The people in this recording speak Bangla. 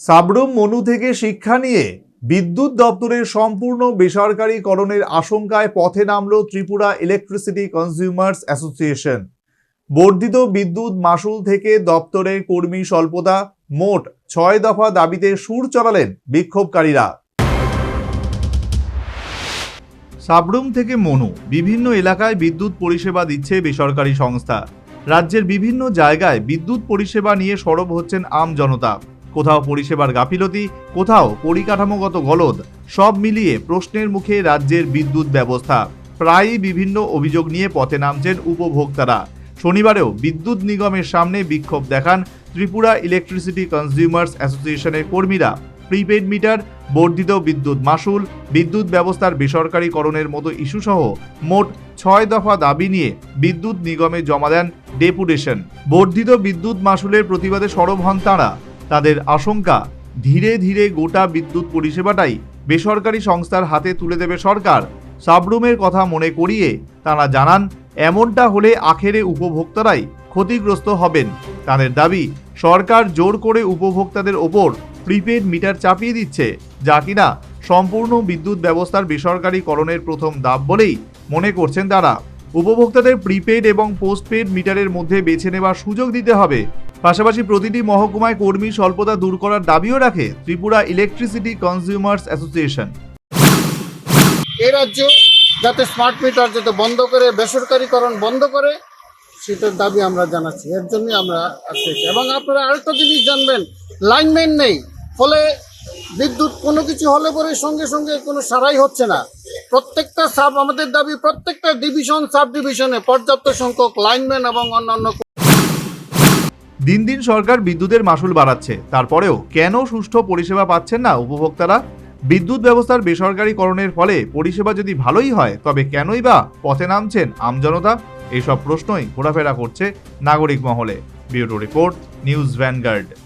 সাবরুম মনু থেকে শিক্ষা নিয়ে বিদ্যুৎ দপ্তরের সম্পূর্ণ বেসরকারীকরণের আশঙ্কায় পথে নামল ত্রিপুরা ইলেকট্রিসিটি কনজিউমার্স অ্যাসোসিয়েশন বর্ধিত বিদ্যুৎ মাসুল থেকে দপ্তরের কর্মী স্বল্পতা মোট ছয় দফা দাবিতে সুর চড়ালেন বিক্ষোভকারীরা। সাবরুম থেকে মনু বিভিন্ন এলাকায় বিদ্যুৎ পরিষেবা দিচ্ছে বেসরকারি সংস্থা। রাজ্যের বিভিন্ন জায়গায় বিদ্যুৎ পরিষেবা নিয়ে সরব হচ্ছেন আম জনতা। কোথাও পরিষেবার গাফিলতি, কোথাও পরিকাঠামোগত গলদ, সব মিলিয়ে প্রশ্নের মুখে রাজ্যের বিদ্যুৎ ব্যবস্থা। প্রায়ই বিভিন্ন অভিযোগ নিয়ে পথে নামছেন উপভোক্তারা। শনিবারেও বিদ্যুৎ নিগমের সামনে বিক্ষোভ দেখান ত্রিপুরা ইলেকট্রিসিটি কনজিউমার্স অ্যাসোসিয়েশনের কর্মীরা। প্রিপেড মিটার, বর্ধিত বিদ্যুৎ মাসুল বিদ্যুৎ ব্যবস্থার বেসরকারীকরণের মতো ইস্যুসহ মোট ছয় দফা দাবি নিয়ে বিদ্যুৎ নিগমে জমা দেন ডেপুটেশন। বর্ধিত বিদ্যুৎ মাসুলের প্রতিবাদে সরব হন তাঁরা। তাদের আশঙ্কা, ধীরে ধীরে গোটা বিদ্যুৎ পরিষেবাটাই বেসরকারি সংস্থার হাতে তুলে দেবে সরকার। সাবরুমের কথা মনে করিয়ে তারা জানান, এমনটা হলে আখেরে উপভোক্তারাই ক্ষতিগ্রস্ত হবেন। তাদের দাবি, সরকার জোর করে উপভোক্তাদের ওপর প্রিপেড মিটার চাপিয়ে দিচ্ছে, যা কিনা সম্পূর্ণ বিদ্যুৎ ব্যবস্থার বেসরকারীকরণের প্রথম ধাপ বলেই মনে করছেন তারা। উপভোক্তাদের প্রিপেড এবং পোস্টপেড মিটারের মধ্যে বেছে নেওয়ার সুযোগ দিতে হবে। পাশাপাশি প্রতিটি মহকুমায় কর্মী স্বল্পতা দূর করার দাবিও রাখে ত্রিপুরা ইলেকট্রিসিটি কনজিউমার্স অ্যাসোসিয়েশন এই রাজ্য যাতে স্মার্ট মিটার যাতে বন্ধ করে, বেসরকারীকরণ বন্ধ করে, সেটার দাবি আমরা জানাচ্ছি। এর জন্যই আমরা আসতেছি এবং আপনারা আরেকটা জিনিস জানবেন লাইনম্যান নেই। ফলে বিদ্যুৎ কোনো কিছু হলে পরে সঙ্গে সঙ্গে কোনো সারাই হচ্ছে না। প্রত্যেকটা সাব আমাদের দাবি প্রত্যেকটা ডিভিশন সাব ডিভিশনে পর্যাপ্ত সংখ্যক লাইনম্যান এবং অন্যান্য দিন দিন সরকার বিদ্যুতের মাসুল বাড়াচ্ছে। তারপরেও কেন সুষ্ঠু পরিষেবা পাচ্ছেন না উপভোক্তারা? বিদ্যুৎ ব্যবস্থার বেসরকারীকরণের ফলে পরিষেবা যদি ভালোই হয়, তবে কেনই বা পথে নামছেন আমজনতা এইসব প্রশ্নই ঘোরাফেরা করছে নাগরিক মহলে। Bureau report, news Vanguard.